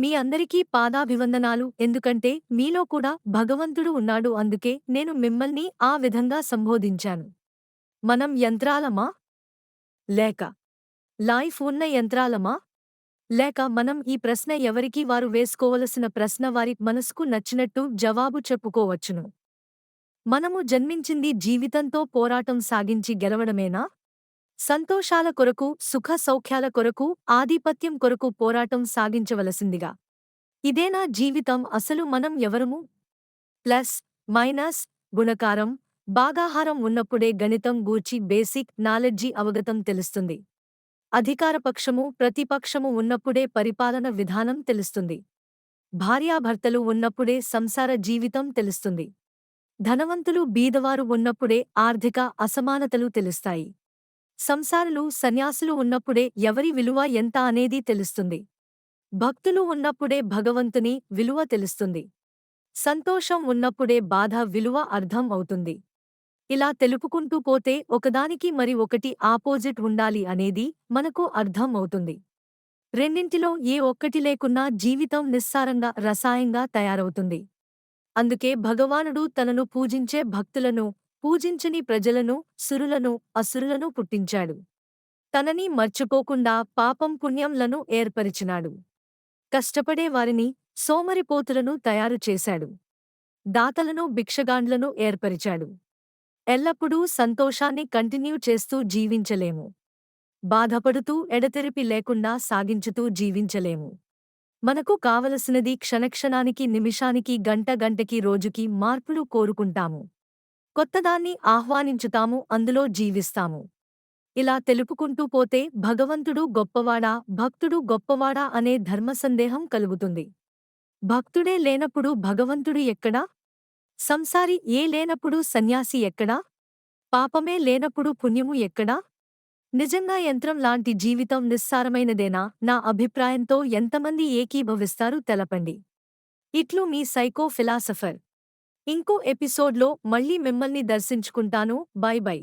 మీ అందరికీ పాదాభివందనాలు. ఎందుకంటే మీలో కూడా భగవంతుడు ఉన్నాడు. అందుకే నేను మిమ్మల్ని ఆ విధంగా సంబోధించాను. మనం యంత్రాలమా? లేక. లైఫ్ ఉన్న యంత్రాలమా? లేక మనం ఈ ప్రశ్న ఎవరికి వారు వేసుకోవలసిన ప్రశ్న వారి మనసుకు నచ్చినట్టు జవాబు చెప్పుకోవచ్చును. మనము జన్మించింది జీవితంతో పోరాటం సాగించి గెలవడమేనా? సంతోషాల కొరకు సుఖ సౌఖ్యాల కొరకు ఆధిపత్యం కొరకు పోరాటం సాగించవలసిందిగా. ఇదేనా జీవితం? అసలు మనం ఎవరము? ప్లస్ మైనస్ గుణకారం బాగాహారం ఉన్నప్పుడే గణితం గూర్చి బేసిక్ నాలెడ్జి అవగతం తెలుస్తుంది. అధికారపక్షము ప్రతిపక్షము ఉన్నప్పుడే పరిపాలన విధానం తెలుస్తుంది. భార్యాభర్తలు ఉన్నప్పుడే సంసార జీవితం తెలుస్తుంది. ధనవంతులు బీదవారు ఉన్నప్పుడే ఆర్థిక అసమానతలు తెలుస్తాయి. సంసారులు సన్యాసులు ఉన్నప్పుడే ఎవరి విలువ ఎంత అనేది తెలుస్తుంది. భక్తులు ఉన్నప్పుడే భగవంతుని విలువ తెలుస్తుంది. సంతోషం ఉన్నప్పుడే బాధ విలువ అర్థం అవుతుంది. ఇలా తెలుపుకుంటూ పోతే ఒకదానికి మరి ఒకటి ఆపోజిట్ ఉండాలి అనేది మనకు అర్థం అవుతుంది. రెండింటిలో ఏ ఒక్కటి లేకున్నా జీవితం నిస్సారంగా రసాయంగా తయారవుతుంది. అందుకే భగవానుడు తనను పూజించే భక్తులను పూజించని ప్రజలను సురులను అసురులను పుట్టించాడు. తనని మర్చిపోకుండా పాపం పుణ్యంలను ఏర్పరిచినాడు. కష్టపడే వారిని సోమరిపోతులను తయారు చేశాడు. దాతలను భిక్షగాండ్లను ఏర్పరిచాడు. ఎల్లప్పుడూ సంతోషాన్ని కంటిన్యూ చేస్తూ జీవించలేము. బాధపడుతూ ఎడతెరిపి లేకుండా సాగించుతూ జీవించలేము. మనకు కావలసినది క్షణక్షణానికి నిమిషానికి గంట గంటకి రోజుకి మార్పులు కోరుకుంటాము. కొత్తదాన్ని ఆహ్వానించుతాము అందులో జీవిస్తాము. ఇలా తెలుపుకుంటూ పోతే భగవంతుడు గొప్పవాడా భక్తుడు గొప్పవాడా అనే ధర్మసందేహం కలుగుతుంది. భక్తుడే లేనప్పుడు భగవంతుడు ఎక్కడా? సంసారి ఏ లేనప్పుడు సన్యాసి ఎక్కడా? పాపమే లేనప్పుడు పుణ్యము ఎక్కడా? నిజంగా యంత్రం లాంటి జీవితం నిస్సారమైనదేనా? నా అభిప్రాయంతో ఎంతమంది ఏకీభవిస్తారు తెలపండి. ఇట్లు మీ సైకో ఫిలాసఫర్. ఇంకో ఎపిసోడ్లో మళ్ళీ మిమ్మల్ని దర్శించుకుంటాను. By by.